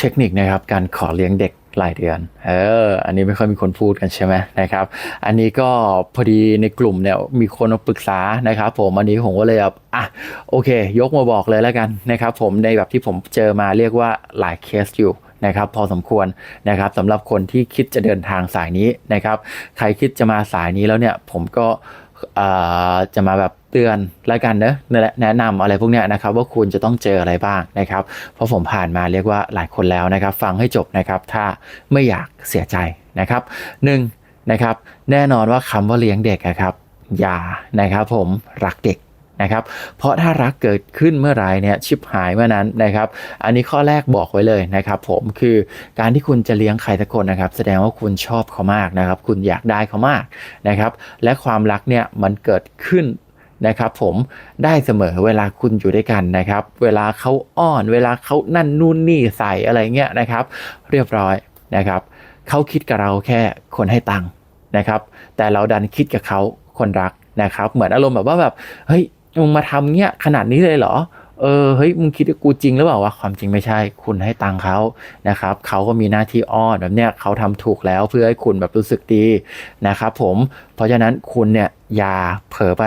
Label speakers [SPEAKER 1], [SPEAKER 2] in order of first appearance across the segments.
[SPEAKER 1] เทคนิคนะครับการขอเลี้ยงเด็กรายเดือน เออ อันนี้ไม่ค่อยมีคนพูดกันใช่ไหมนะครับ อันนี้ก็พอดีในกลุ่มเนี่ยมีคนมาปรึกษานะครับผม อันนี้ผมก็เลยแบบอะโอเค ยกมาบอกเลยแล้วกันนะครับผมในแบบที่ผมเจอมาเรียกว่าหลายเคสอยู่นะครับพอสมควรนะครับสำหรับคนที่คิดจะเดินทางสายนี้นะครับ ใครคิดจะมาสายนี้แล้วเนี่ยผมก็ จะมาแบบเตือนแล้วกันเนอะแนะแนะนำอะไรพวกเนี้ยนะครับว่าคุณจะต้องเจออะไรบ้างนะครับ เพราะผมผ่านมาเรียกว่าหลายคนแล้วนะครับ ฟังให้จบนะครับถ้าไม่อยากเสียใจนะครับหนึ่งนะครับแน่นอนว่าคำว่าเลี้ยงเด็กอะครับ อย่านะครับผมรักเด็ก นะครับ เพราะถ้ารักเกิดขึ้นเมื่อไรเนี่ยชิบหายเมื่อนั้นนะครับ อันนี้ข้อแรกบอกไว้เลยนะครับผมคือการที่คุณจะเลี้ยงใครสักคนนะครับ แสดงว่าคุณชอบเขามากนะครับ คุณอยากได้เขามากนะครับ และความรักเนี่ยมันเกิดขึ้นนะครับผมได้เสมอเวลาคุณอยู่ด้วยกันนะครับ เวลาเขาอ้อน เวลาเขานั่นนู่นนี่ใส่อะไรเงี้ยนะครับ เรียบร้อยนะครับเขาคิดกับเราแค่คนให้ตังค์นะครับ แต่เราดันคิดกับเขาคนรักนะครับ เหมือนอารมณ์แบบว่าแบบเฮ้ย มึงมาทำเงี้ยขนาดนี้เลยเหรอเออเฮ้ยมึงคิดว่ากูจริงหรือเปล่าวะความจริงไม่ใช่ คุณให้ตังเขานะครับเขาก็มีหน้าที่อ้อนแบบเนี้ยเขาทำถูกแล้วเพื่อให้คุณแบบรู้สึกดีนะครับผมเพราะฉะนั้นคุณเนี่ยอย่าเผลอไป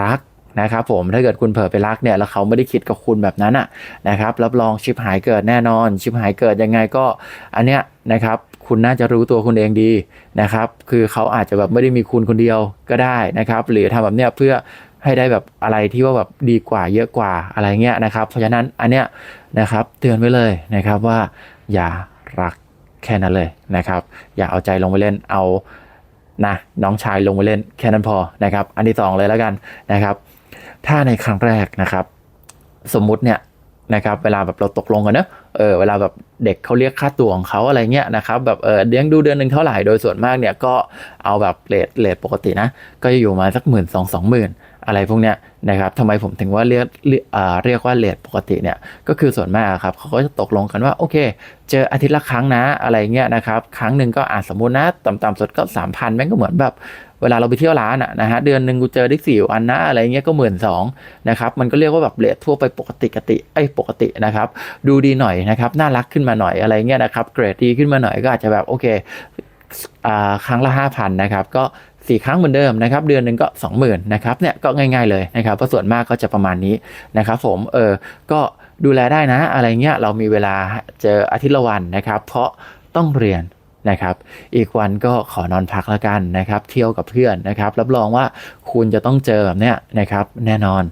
[SPEAKER 1] รักนะครับผมถ้าเกิดคุณเผลอไปรักเนี่ยแล้วเขาไม่ได้คิดกับคุณแบบนั้นอะนะครับรับรองชิบหายเกิดแน่นอน ชิบหายเกิดยังไงก็อันเนี้ยนะครับคุณน่าจะรู้ตัวคุณเองดีนะครับ คือเขาอาจจะแบบไม่ได้มีคุณคนเดียวก็ได้นะครับ หรือทำแบบเนี้ยเพื่อ ให้ได้แบบอะไรที่ว่าแบบดีกว่าเยอะกว่าอะไรเงี้ยนะครับ เพราะฉะนั้นอันเนี้ยนะครับเตือนไว้เลยนะครับว่าอย่ารักแค่นั้นเลยนะครับ อย่าเอาใจลงไปเล่นเอานะน้องชายลงไปเล่นแค่นั้นพอนะครับ อันที่สองเลยแล้วกันนะครับ ถ้าในครั้งแรกนะครับ สมมุติเนี่ยนะครับเวลาแบบเราตกลงกันเนอะเออเวลาแบบเด็กเขาเรียกค่าตัวของเขาอะไรเงี้ยนะครับแบบเออเลี้ยงดูเดือนหนึ่งเท่าไหร่โดยส่วนมากเนี่ยก็เอาแบบเลทเลทปกตินะ ก็จะอยู่มาสักหมื่นสองสองหมื่น อะไรพวกเนี้ยนะครับทำไมผมถึงว่าเรียกเรียกอ่าเรียกว่าเลทปกติเนี่ยก็คือส่วนมากครับเขาก็จะตกลงกันว่าโอเค เจออาทิตย์ละครั้งนะอะไรเงี้ยนะครับครั้งหนึ่งก็อาจสมมุตินะต่ำๆสุดก็สามพันแม่งก็เหมือนแบบเวลาเราไปเที่ยวร้านอะนะฮะเดือนหนึ่งกูเจอได้สี่วันนะอะไรเงี้ยก็หมื่นสองนะครับมันก็เรียกว่าแบบเลททั่วไปปกติกติไอ้ปกตินะครับดูดีหน่อยนะครับน่ารักขึ้นมาหน่อยอะไรเงี้ยนะครับเกรดดีขึ้นมาหน่อยก็อาจจะแบบโอเคอครั้งละห้าพันนะครับ ก็ สี่ครั้งเหมือนเดิมนะครับเดือนหนึ่งก็สองหมื่นนะครับเนี่ยก็ง่าย ๆเลยนะครับเพราะส่วนมากก็จะประมาณนี้นะครับผมเออก็ดูแลได้นะ อะไรเงี้ยเรามีเวลาเจออาทิตย์ละวันนะครับ เพราะต้องเรียนนะครับ อีกวันก็ขอนอนพักแล้วกันนะครับ เที่ยวกับเพื่อนนะครับ รับรองว่าคุณจะต้องเจอแบบเนี้ยนะครับ แน่นอน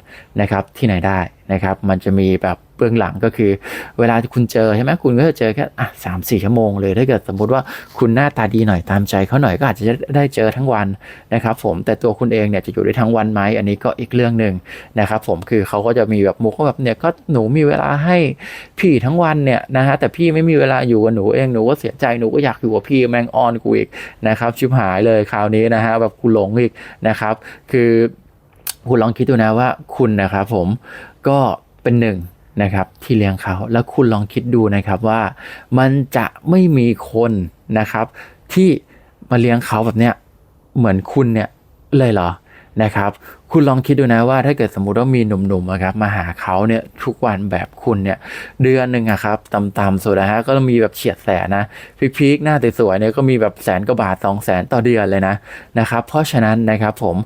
[SPEAKER 1] นะครับที่ไหนได้นะครับ มันจะมีแบบ เบื้องหลังก็คือ เวลาที่คุณเจอใช่ไหมคุณก็จะเจอแค่อะสามสี่ชั่วโมงเลยถ้าเกิดสมมุติว่าคุณหน้าตาดีหน่อยตามใจเขาหน่อยก็อาจจะได้เจอทั้งวันนะครับผมแต่ตัวคุณเองเนี่ยจะอยู่ได้ทั้งวันไหมอันนี้ก็อีกเรื่องหนึ่งนะครับผมคือเขาก็จะมีแบบมุกแบบเนี่ยก็หนูมีเวลาให้พี่ทั้งวันเนี่ยนะฮะแต่พี่ไม่มีเวลาอยู่กับหนูเองหนูก็เสียใจหนูก็อยากอยู่กับพี่แมงออนกูอีกนะครับชิบหายเลยคราวนี้นะฮะแบบกูหลงอีกนะครับ คือคุณลองคิดดูนะว่าคุณนะครับผมก็เป็นหนึ่ง นะครับที่เลี้ยงเขาแล้วคุณลองคิดดูนะครับว่ามันจะไม่มีคนนะครับ ที่มาเลี้ยงเขาแบบเนี้ยเหมือนคุณเนี่ยเลยเหรอนะครับ คุณลองคิดดูนะว่าถ้าเกิดสมมุติว่ามีหนุ่มๆอะครับมาหาเขาเนี่ยทุกวันแบบคุณเนี่ยเดือนหนึ่งอะครับต่ำๆสุดนะฮะก็มีแบบเฉียดแสนนะพีคๆหน้าสวยๆเนี่ยก็มีแบบแสนกว่าบาทสองแสนต่อเดือนเลยนะนะครับ เพราะฉะนั้นนะครับผม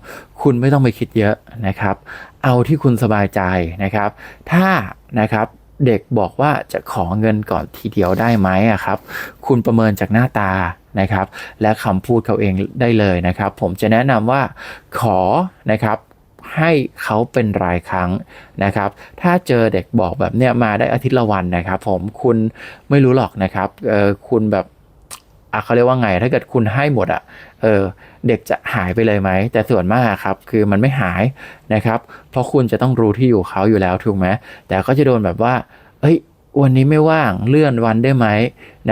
[SPEAKER 1] คุณไม่ต้องไปคิดเยอะนะครับ เอาที่คุณสบายใจนะครับ ถ้านะครับเด็กบอกว่าจะขอเงินก่อนทีเดียวได้ไหมอะครับ คุณประเมินจากหน้าตานะครับ และคำพูดเขาเองได้เลยนะครับ ผมจะแนะนำว่าขอนะครับให้เขาเป็นรายครั้งนะครับ ถ้าเจอเด็กบอกแบบเนี้ยมาได้อาทิตย์ละวันนะครับ ผมคุณไม่รู้หรอกนะครับเออคุณแบบ อะเขาเรียกว่าไง ถ้าเกิดคุณให้หมดอะเออเด็กจะหายไปเลยไหม แต่ส่วนมากครับ คือมันไม่หายนะครับ เพราะคุณจะต้องรู้ที่อยู่เขาอยู่แล้วถูกไหมแต่ก็จะโดนแบบว่า เอ้ย วันนี้ไม่ว่างเลื่อนวันได้ไหม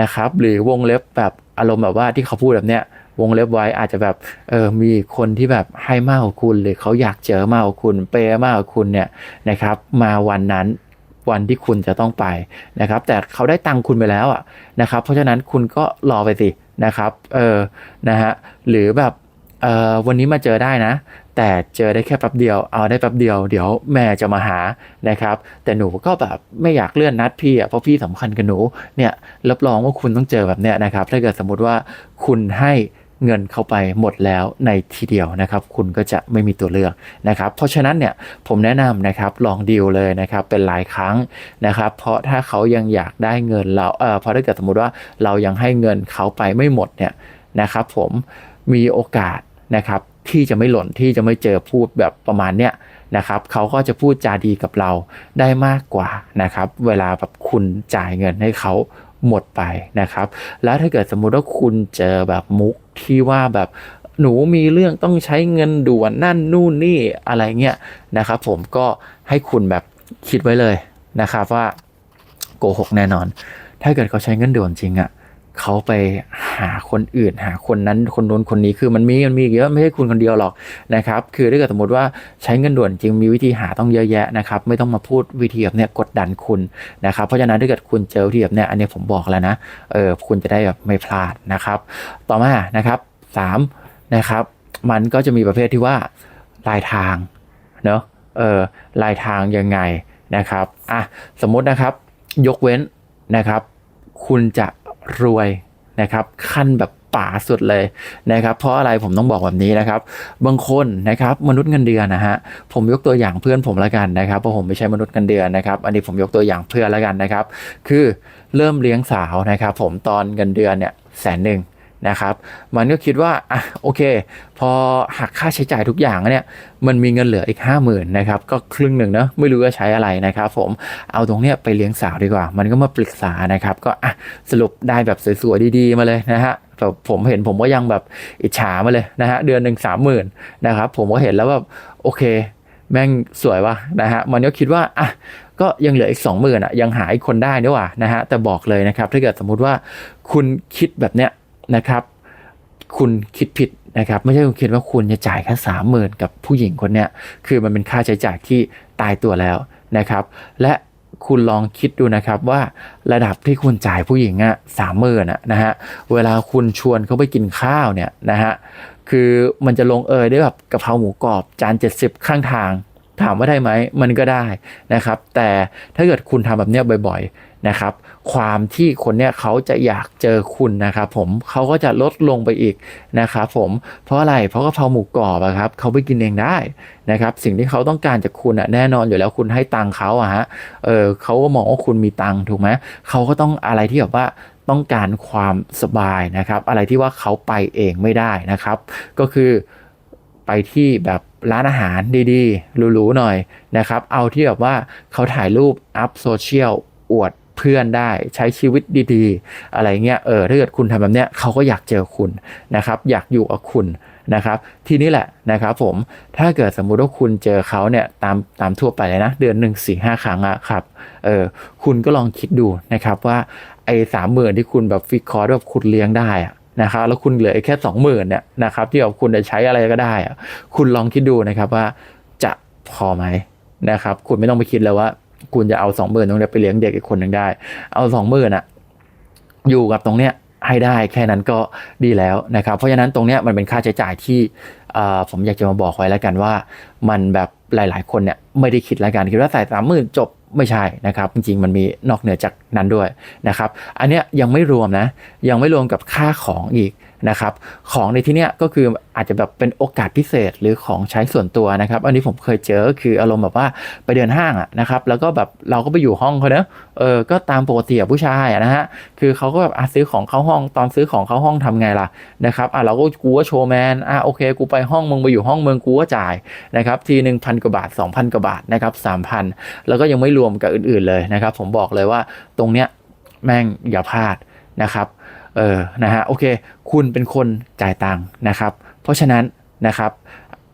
[SPEAKER 1] นะครับ หรือวงเล็บแบบอารมณ์แบบว่าที่เขาพูดแบบเนี้ยวงเล็บไว้อาจจะแบบเออมีคนที่แบบให้มากกว่าคุณหรือเขาอยากเจอมากกว่าคุณเปย์มากกว่าคุณเนี่ยนะครับ มาวันนั้น วันที่คุณจะต้องไปนะครับ แต่เขาได้ตังคุณไปแล้วอะนะครับ เพราะฉะนั้นคุณก็รอไปสินะครับ เออนะฮะหรือแบบเออวันนี้มาเจอได้นะ แต่เจอได้แค่แป๊บเดียวเอาได้แป๊บเดียวเดี๋ยวแม่จะมาหานะครับ แต่หนูก็แบบไม่อยากเลื่อนนัดพี่อะเพราะพี่สำคัญกับหนูเนี่ยรับรองว่าคุณต้องเจอแบบเนี้ยนะครับ ถ้าเกิดสมมติว่าคุณให้ เงินเข้าไปหมดแล้วในทีเดียวนะครับ คุณก็จะไม่มีตัวเลือกนะครับ เพราะฉะนั้นเนี่ยผมแนะนำนะครับลองดีลเลยนะครับเป็นหลายครั้งนะครับ เพราะถ้าเขายังอยากได้เงินเราเออพอถ้าเกิดสมมติว่าเรายังให้เงินเขาไปไม่หมดเนี่ยนะครับผมมีโอกาสนะครับที่จะไม่หล่นที่จะไม่เจอพูดแบบประมาณเนี้ยนะครับเขาก็จะพูดจาดีกับเราได้มากกว่านะครับ เวลาแบบคุณจ่ายเงินให้เขา หมดไปนะครับ แล้วถ้าเกิดสมมุติว่าคุณเจอแบบมุกที่ว่าแบบหนูมีเรื่องต้องใช้เงินด่วนนั่นนู่นนี่อะไรเงี้ยนะครับ ผมก็ให้คุณแบบคิดไว้เลยนะครับว่าโกหกแน่นอน ถ้าเกิดเขาใช้เงินด่วนจริงอะ่ะ เขาไปหาคนอื่นหาคนนั้นคนนู้นคนนี้คือมันมีมันมีเยอะไม่ใช่คุณคนเดียวหรอกนะครับ คือถ้าเกิดสมมติว่าใช้เงินด่วนจริงมีวิธีหาต้องเยอะแยะนะครับ ไม่ต้องมาพูดวิธีแบบเนี้ยกดดันคุณนะครับ เพราะฉะนั้นถ้าเกิดคุณเจอวิธีแบบเนี้ยอันนี้ผมบอกแล้วนะเออคุณจะได้แบบไม่พลาดนะครับ ต่อมานะครับสามนะครับมันก็จะมีประเภทที่ว่าลายทางเนาะเออลายทางยังไงนะครับอะสมมตินะครับยกเว้นนะครับ คุณจะ รวยนะครับขั้นแบบป่าสุดเลยนะครับเพราะอะไรผมต้องบอกแบบนี้นะครับ บางคนนะครับมนุษย์เงินเดือนนะฮะผมยกตัวอย่างเพื่อนผมละกันนะครับเพราะผมไม่ใช่มนุษย์เงินเดือนนะครับ อันนี้ผมยกตัวอย่างเพื่อนละกันนะครับ คือเริ่มเลี้ยงสาวนะครับ ผมตอนเงินเดือนเนี่ยแสนหนึ่ง นะครับ มันก็คิดว่าอะโอเค พอหักค่าใช้จ่ายทุกอย่างเนี่ยมันมีเงินเหลืออีกห้าหมื่นนะครับก็ครึ่งหนึ่งเนอะไม่รู้จะใช้อะไรนะครับ ผมเอาตรงเนี้ยไปเลี้ยงสาวดีกว่า มันก็มาปรึกษานะครับ ก็อะสรุปได้แบบสวยๆดีๆมาเลยนะฮะแบบผมเห็นผมก็ยังแบบอิจฉามาเลยนะฮะเดือนหนึ่งสามหมื่นนะครับผมก็เห็นแล้วแบบโอเค แม่งสวยวะนะฮะมันก็คิดว่าอะก็ยังเหลืออีกสองหมื่นอะยังหาอีกคนได้ด้วยว่ะนะฮะแต่บอกเลยนะครับถ้าเกิดสมมุติว่าคุณคิดแบบเนี้ย นะครับคุณคิดผิดนะครับไม่ใช่คุณคิดว่าคุณจะจ่ายแค่สามหมื่นกับผู้หญิงคนเนี้ยคือมันเป็นค่าใช้จ่ายที่ตายตัวแล้วนะครับและคุณลองคิดดูนะครับว่าระดับที่คุณจ่ายผู้หญิงอะสามหมื่นอะนะฮะเวลาคุณชวนเขาไปกินข้าวเนี่ยนะฮะคือมันจะลงเอยได้แบบกะเพราหมูกรอบจานเจ็ดสิบข้างทาง ถามว่าได้ไหมมันก็ได้นะครับ แต่ถ้าเกิดคุณทำแบบเนี้ยบ่อย ๆนะครับ ความที่คนเนี้ยเขาจะอยากเจอคุณนะครับผมเขาก็จะลดลงไปอีกนะครับผมเพราะอะไรเพราะกะเพราหมูกรอบอะครับเขาไปกินเองได้นะครับสิ่งที่เขาต้องการจากคุณอะแน่นอนอยู่แล้วคุณให้ตังค์เขาอะฮะเออเขาก็มองว่าคุณมีตังค์ถูกไหมเขาก็ต้องอะไรที่แบบว่าต้องการความสบายนะครับ อะไรที่ว่าเขาไปเองไม่ได้นะครับ ก็คือไปที่แบบร้านอาหารดีๆหรูๆหน่อยนะครับ เอาที่แบบว่าเขาถ่ายรูปอัพโซเชียลอวด เพื่อนได้ใช้ชีวิตดีๆ อะไรเงี้ยเออถ้าเกิดคุณทำแบบเนี้ยเขาก็อยากเจอคุณนะครับ อยากอยู่กับคุณนะครับ ทีนี้แหละนะครับผมถ้าเกิดสมมุติว่าคุณเจอเขาเนี่ยตามตามทั่วไปเลยนะ เดือนหนึ่งสี่ห้าครั้งอะครับเออคุณก็ลองคิดดูนะครับว่าไอ้สามหมื่นที่คุณแบบฟิกคอร์แบบคุณเลี้ยงได้อะนะครับแล้วคุณเหลือแค่สองหมื่นเนี่ยนะครับที่แบบคุณจะใช้อะไรก็ได้อะคุณลองคิดดูนะครับว่าจะพอไหมนะครับ คุณไม่ต้องไปคิดเลยว่า คุณจะเอาสองหมื่นตรงนี้ไปเลี้ยงเด็กอีกคนหนึ่งได้ เอาสองหมื่นอะอยู่กับตรงเนี้ยให้ได้แค่นั้นก็ดีแล้วนะครับ เพราะฉะนั้นตรงเนี้ยมันเป็นค่าใช้จ่ายที่อ่อผมอยากจะมาบอกไว้แล้วกันว่า มันแบบหลาย ๆ คนเนี่ยไม่ได้คิดแล้วกันคิดว่าใส่สามหมื่นจบไม่ใช่นะครับ จริงๆมันมีนอกเหนือจากนั้นด้วยนะครับ อันเนี้ยยังไม่รวมนะ ยังไม่รวมกับค่าของอีก นะครับของในที่เนี้ยก็คืออาจจะแบบเป็นโอกาสพิเศษหรือของใช้ส่วนตัวนะครับ อันนี้ผมเคยเจอคืออารมณ์แบบว่าไปเดินห้างอะนะครับแล้วก็แบบเราก็ไปอยู่ห้องเขาเนอะเออก็ตามปกติอะผู้ชายอะนะฮะคือเขาก็แบบอะซื้อของเข้าห้องตอนซื้อของเข้าห้องทำไงล่ะนะครับอะเราก็กูว่าโชว์แมนอะโอเค กูไปห้องมึงไปอยู่ห้องมึงกูก็จ่ายนะครับทีหนึ่งพันกว่าบาท 2,000กว่าบาทนะครับ3,000แล้วก็ยังไม่รวมกับอื่นๆเลยนะครับ ผมบอกเลยว่าตรงเนี้ยแม่งอย่าพลาดนะครับ เออนะฮะโอเค คุณเป็นคนจ่ายตังค์นะครับ เพราะฉะนั้นนะครับ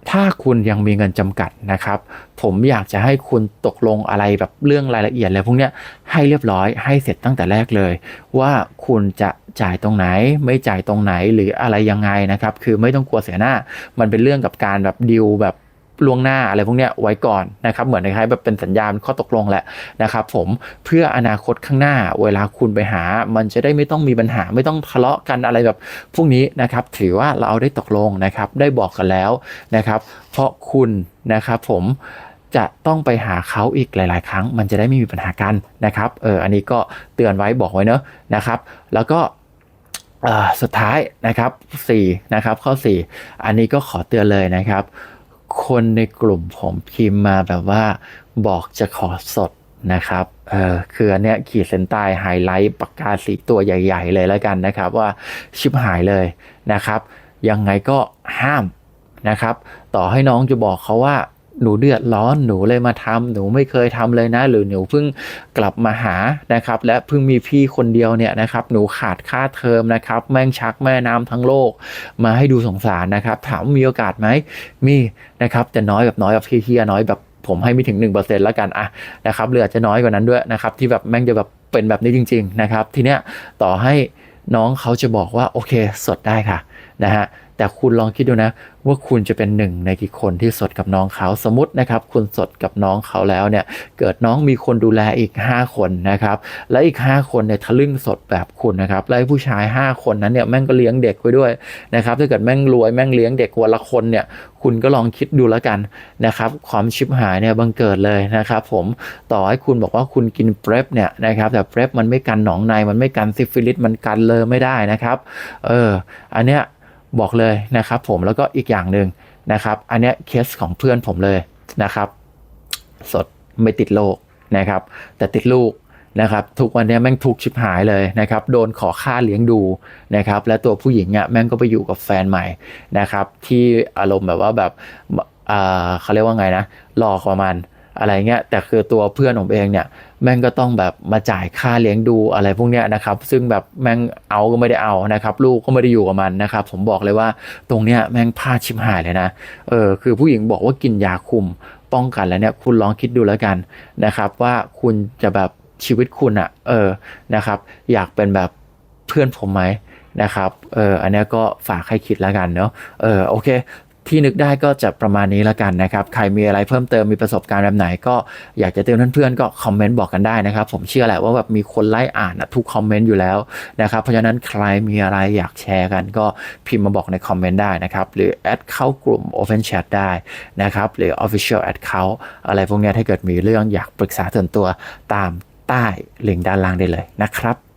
[SPEAKER 1] ถ้าคุณยังมีเงินจำกัดนะครับ ผมอยากจะให้คุณตกลงอะไรแบบเรื่องรายละเอียดอะไรพวกเนี้ยให้เรียบร้อยให้เสร็จตั้งแต่แรกเลย ว่าคุณจะจ่ายตรงไหน ไม่จ่ายตรงไหนหรืออะไรยังไงนะครับ คือไม่ต้องกลัวเสียหน้า มันเป็นเรื่องกับการแบบดิวแบบ ล่วงหน้าอะไรพวกเนี้ยไว้ก่อนนะครับเหมือนคล้ายๆแบบเป็นสัญญาณข้อตกลงแหละนะครับผมเพื่ออนาคตข้างหน้าเวลาคุณไปหา มันจะได้ไม่ต้องมีปัญหาไม่ต้องทะเลาะกันอะไรแบบพวกนี้นะครับถือว่าเราได้ตกลงนะครับได้บอกกันแล้วนะครับเพราะคุณนะครับผมจะต้องไปหาเขาอีกหลาย ๆ ครั้ง มันจะได้ไม่มีปัญหากันนะครับ เออ อันนี้ก็เตือนไว้บอกไว้เนอะนะครับ แล้วก็สุดท้ายนะครับ4นะครับข้อ 4 อันนี้ก็ขอเตือนเลยนะครับ คนในกลุ่มผมพิมพ์มาแบบว่าบอกจะขอสดนะครับ เออคืออันเนี้ยขีดเส้นใต้ไฮไลท์ปากกาสีตัวใหญ่ ๆ เลยแล้วกันนะครับ ว่าชิบหายเลยนะครับ ยังไงก็ห้ามนะครับ ต่อให้น้องจะบอกเขาว่า หนูเดือดร้อนหนูเลยมาทำหนูไม่เคยทำเลยนะ หรือหนูเพิ่งกลับมาหานะครับ และเพิ่งมีพี่คนเดียวเนี่ยนะครับ หนูขาดค่าเทอมนะครับ แม่งชักแม่น้ำทั้งโลก มาให้ดูสงสารนะครับ ถามว่ามีโอกาสไหมมีนะครับแต่น้อยแบบน้อยแบบเฮี้ยๆน้อยแบบผมให้ไม่ถึง 1%แล้วกันอะนะครับเหลืออาจจะน้อยกว่านั้นด้วยนะครับ ที่แบบแม่งจะแบบเป็นแบบนี้จริง ๆ นะครับ ทีเนี้ยต่อให้น้องเขาจะบอกว่าโอเคสดได้ค่ะนะฮะ แต่คุณลองคิดดูนะ ว่าคุณจะเป็นหนึ่งในกี่คนที่สดกับน้องเขาสมมตินะครับ คุณสดกับน้องเขาแล้วเนี่ย เกิดน้องมีคนดูแลอีก 5 คนนะครับ และอีก 5 คนเนี่ยทะลึ่งสดแบบคุณนะครับและผู้ชาย 5 คนนั้นเนี่ยแม่งก็เลี้ยงเด็กไว้ด้วยนะครับถ้าเกิดแม่งรวยแม่งเลี้ยงเด็กวันละคนเนี่ยคุณก็ลองคิดดูแล้วกันนะครับความชิบหายเนี่ยบังเกิดเลยนะครับผมต่อให้คุณบอกว่าคุณกินเ r ร p เนี่ยนะครับแต่เ r ร p มันไม่กันหนองในมันไม่กันซิฟิลิสมันกันเลยไม่ได้นะครับเอออันเนี้ย บอกเลยนะครับผมแล้วก็อีกอย่างหนึ่งนะครับ อันเนี้ยเคสของเพื่อนผมเลยนะครับ สดไม่ติดโรคนะครับ แต่ติดลูกนะครับ ทุกวันนี้แม่งทุกชิบหายเลยนะครับ โดนขอค่าเลี้ยงดูนะครับ และตัวผู้หญิงอะแม่งก็ไปอยู่กับแฟนใหม่นะครับ ที่อารมณ์แบบว่าแบบอ่าเขาเรียกว่าไงนะหลอกประมาณอะไรเงี้ยแต่คือตัวเพื่อนผมเองเนี่ย แม่งก็ต้องแบบมาจ่ายค่าเลี้ยงดูอะไรพวกเนี้ยนะครับ ซึ่งแบบแม่งเอาก็ไม่ได้เอานะครับ ลูกก็ไม่ได้อยู่กับมันนะครับ ผมบอกเลยว่าตรงเนี้ยแม่งพลาดชิบหายเลยนะ เออคือผู้หญิงบอกว่ากินยาคุมป้องกันแล้วเนี่ยคุณลองคิดดูแล้วกันนะครับ ว่าคุณจะแบบชีวิตคุณอะ่ะเออนะครับ อยากเป็นแบบเพื่อนผมไหมนะครับ เออ อันเนี้ยก็ฝากให้คิดแล้วกันเนาะ เออ โอเค ที่นึกได้ก็จะประมาณนี้แล้วกันนะครับ ใครมีอะไรเพิ่มเติมมีประสบการณ์แบบไหน ก็อยากจะเตือนเพื่อนๆก็คอมเมนต์บอกกันได้นะครับ ผมเชื่อแหละว่าแบบมีคนไล่อ่านทุกคอมเมนต์อยู่แล้วนะครับเพราะฉะนั้นใครมีอะไรอยากแชร์กัน ก็พิมพ์มาบอกในคอมเมนต์ได้นะครับ หรือแอดเข้ากลุ่ม Open Chat ได้นะครับ หรือ Official Account อะไรพวกนี้ถ้าเกิดมีเรื่องอยากปรึกษาส่วนตัวตามใต้ลิงก์ด้านล่างได้เลยนะครับ